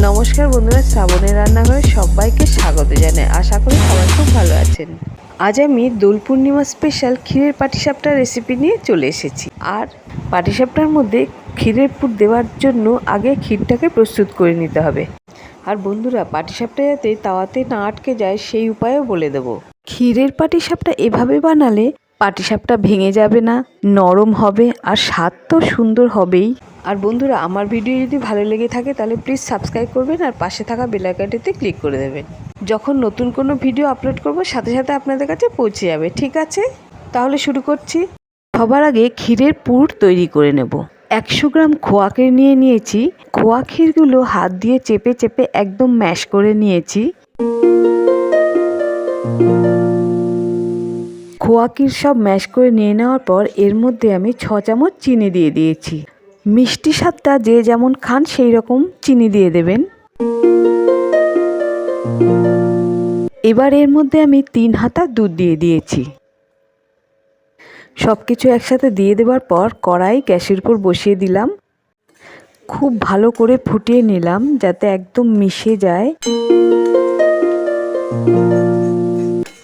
নমস্কার বন্ধুরা, শ্রাবণের রান্নাঘরে সবাইকে স্বাগত জানাই। আশা করি সবাই খুব ভালো আছেন। আজ আমি দোল পূর্ণিমা স্পেশাল ক্ষীরের পাটিসাপটার রেসিপি নিয়ে চলে এসেছি। আর পাটিসাপটার মধ্যে ক্ষীরের পুর দেওয়ার জন্য আগে ক্ষীরটাকে প্রস্তুত করে নিতে হবে। আর বন্ধুরা, পাটিসাপটা যাতে তাওয়াতে না আটকে যায়, সেই উপায়ও বলে দেবো। ক্ষীরের পাটিসাপটা এভাবে বানালে পাটিসাপটা ভেঙে যাবে না, নরম হবে আর স্বাদ তো সুন্দর হবেই। আর বন্ধুরা, আমার ভিডিও যদি ভালো লেগে থাকে, তাহলে প্লিজ সাবস্ক্রাইব করবেন আর পাশে থাকা বেলাইকানটিতে ক্লিক করে দেবেন। যখন নতুন কোনো ভিডিও আপলোড করব, সাথে সাথে আপনাদের কাছে পৌঁছে যাবে, ঠিক আছে? তাহলে শুরু করছি। সবার আগে ক্ষীরের পুর তৈরি করে নেব। একশো গ্রাম খোয়া ক্ষীর নিয়ে নিয়েছি। খোয়া ক্ষীরগুলো হাত দিয়ে চেপে চেপে একদম ম্যাশ করে নিয়েছি। খোয়া ক্ষীর সব ম্যাশ করে নিয়ে নেওয়ার পর এর মধ্যে আমি ছ চামচ চিনি দিয়ে দিয়েছি। মিষ্টি স্বাদটা যে যেমন খান, সেই রকম চিনি দিয়ে দেবেন। এবার এর মধ্যে আমি তিন হাতা দুধ দিয়ে দিয়েছি। সব কিছু একসাথে দিয়ে দেওয়ার পর কড়াই গ্যাসের উপর বসিয়ে দিলাম। খুব ভালো করে ফুটিয়ে নিলাম যাতে একদম মিশে যায়।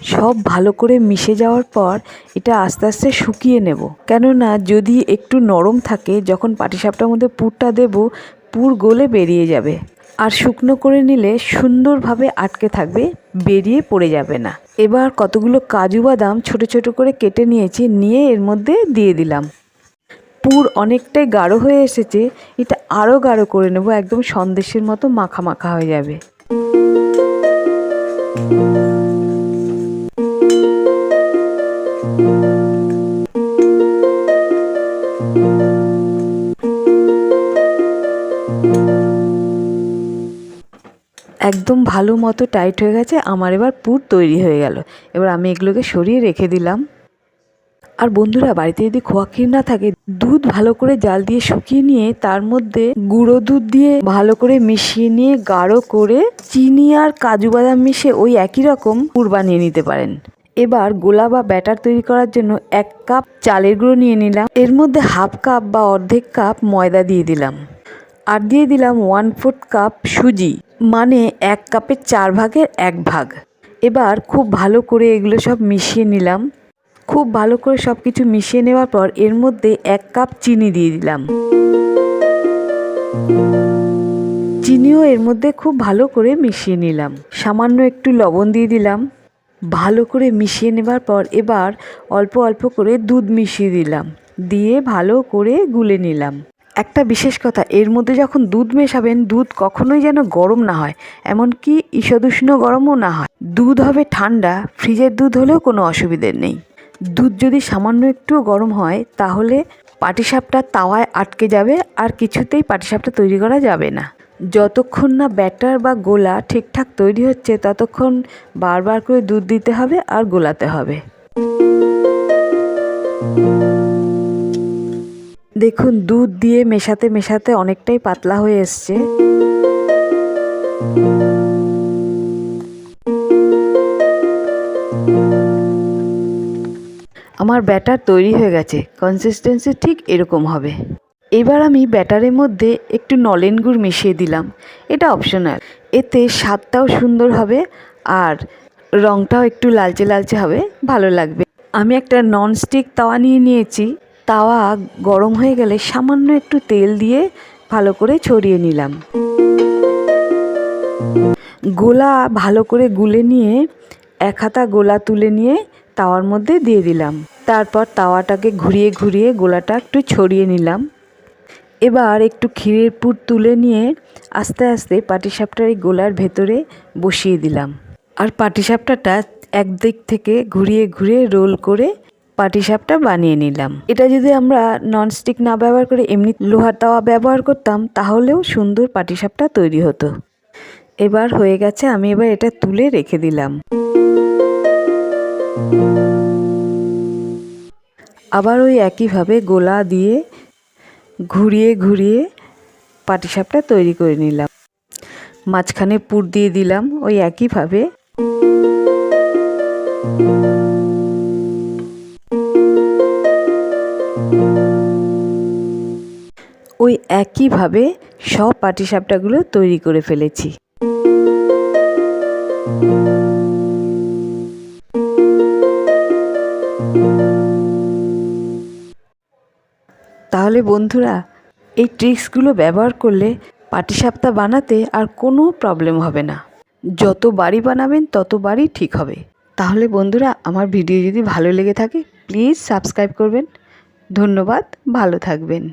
সব ভালো করে মিশে যাওয়ার পর এটা আস্তে আস্তে শুকিয়ে নেব। কেননা যদি একটু নরম থাকে, যখন পাটিসাপটার মধ্যে পুরটা দেব, পুর গলে বেরিয়ে যাবে। আর শুকনো করে নিলে সুন্দরভাবে আটকে থাকবে, বেরিয়ে পড়ে যাবে না। এবার কতগুলো কাজু বাদাম ছোট ছোট করে কেটে নিয়েছি, নিয়ে এর মধ্যে দিয়ে দিলাম। পুর অনেকটাই গাঢ় হয়ে এসেছে, এটা আরও গাঢ় করে নেব, একদম সন্দেশের মতো মাখা মাখা হয়ে যাবে। একদম ভালো মতো টাইট হয়ে গেছে, আমার এবার পুর তৈরি হয়ে গেল। এবার আমি এগুলোকে সরিয়ে রেখে দিলাম। আর বন্ধুরা, বাড়িতে যদি খোয়া না থাকে, দুধ ভালো করে জাল দিয়ে শুকিয়ে নিয়ে তার মধ্যে গুঁড়ো দুধ দিয়ে ভালো করে মিশিয়ে নিয়ে গাঢ় করে চিনি আর কাজু বাদাম মিশিয়ে ওই একই রকম পুর বানিয়ে নিতে পারেন। এবার গোলা বা ব্যাটার তৈরি করার জন্য এক কাপ চালের গুঁড়ো নিয়ে নিলাম। এর মধ্যে হাফ কাপ বা অর্ধেক কাপ ময়দা দিয়ে দিলাম। আর দিয়ে দিলাম ওয়ান ফোর্থ কাপ সুজি মানে এক কাপের চার ভাগের এক ভাগ। এবার খুব ভালো করে এগুলো সব মিশিয়ে নিলাম। খুব ভালো করে সব কিছু মিশিয়ে নেওয়ার পর এর মধ্যে এক কাপ চিনি দিয়ে দিলাম। চিনিও এর মধ্যে খুব ভালো করে মিশিয়ে নিলাম। সামান্য একটু লবণ দিয়ে দিলাম। ভালো করে মিশিয়ে নেবার পর এবার অল্প অল্প করে দুধ মিশিয়ে দিলাম। দিয়ে ভালো করে গুলে নিলাম। একটা বিশেষ কথা, এর মধ্যে যখন দুধ মেশাবেন, দুধ কখনোই যেন গরম না হয়, এমনকি ঈষদুষ্ণ গরমও না হয়। দুধ হবে ঠান্ডা, ফ্রিজের দুধ হলেও কোনো অসুবিধে নেই। দুধ যদি সামান্য একটু গরম হয়, তাহলে পাটিসাপটা তাওয়ায় আটকে যাবে আর কিছুতেই পাটিসাপটা তৈরি করা যাবে না। যতক্ষণ না ব্যাটার বা গোলা ঠিকঠাক তৈরি হচ্ছে, ততক্ষণ বারবার করে দুধ দিতে হবে আর গোলাতে হবে। দেখুন, দুধ দিয়ে মেশাতে মেশাতে অনেকটাই পাতলা হয়ে এসছে। আমার ব্যাটার তৈরি হয়ে গেছে। কনসিস্টেন্সি ঠিক এরকম হবে। এবার আমি ব্যাটারের মধ্যে একটু নলেন গুড় মিশিয়ে দিলাম। এটা অপশনাল এতে স্বাদটাও সুন্দর হবে আর রঙটাও একটু লালচে লালচে হবে, ভালো লাগবে। আমি একটা ননস্টিক তাওয়া নিয়ে নিয়েছি। তাওয়া গরম হয়ে গেলে সামান্য একটু তেল দিয়ে ভালো করে ছড়িয়ে নিলাম। গোলা ভালো করে গুলে নিয়ে এক হাতা গোলা তুলে নিয়ে তাওয়ার মধ্যে দিয়ে দিলাম। তারপর তাওয়াটাকে ঘুরিয়ে ঘুরিয়ে গোলাটা একটু ছড়িয়ে নিলাম। এবার একটু ক্ষীরের পুর তুলে নিয়ে আস্তে আস্তে পাটিসাপটার এই গোলার ভেতরে বসিয়ে দিলাম। আর পাটিসাপটাটা একদিক থেকে ঘুরিয়ে ঘুরিয়ে রোল করে পাটিসাপটা বানিয়ে নিলাম। এটা যদি আমরা ননস্টিক না ব্যবহার করে এমনি লোহার তাওয়া ব্যবহার করতাম, তাহলেও সুন্দর পাটিসাপটা তৈরি হতো। এবার হয়ে গেছে, আমি এবার এটা তুলে রেখে দিলাম। আবার ওই একইভাবে গোলা দিয়ে ঘুরিয়ে ঘুরিয়ে পাটিসাপটা তৈরি করে নিলাম। মাঝখানে পুর দিয়ে দিলাম ওই একইভাবে। ওই একইভাবে সব পাটিসাপটাগুলো তৈরি করে ফেলেছি। তাহলে বন্ধুরা, এই ট্রিক্সগুলো ব্যবহার করলে পাটিসাপটা বানাতে আর কোনো প্রবলেম হবে না। যত বাড়ি বানাবেন, তত বাড়ি ঠিক হবে। তাহলে বন্ধুরা, আমার ভিডিও যদি ভালো লেগে থাকে, প্লিজ সাবস্ক্রাইব করবেন। ধন্যবাদ, ভালো থাকবেন।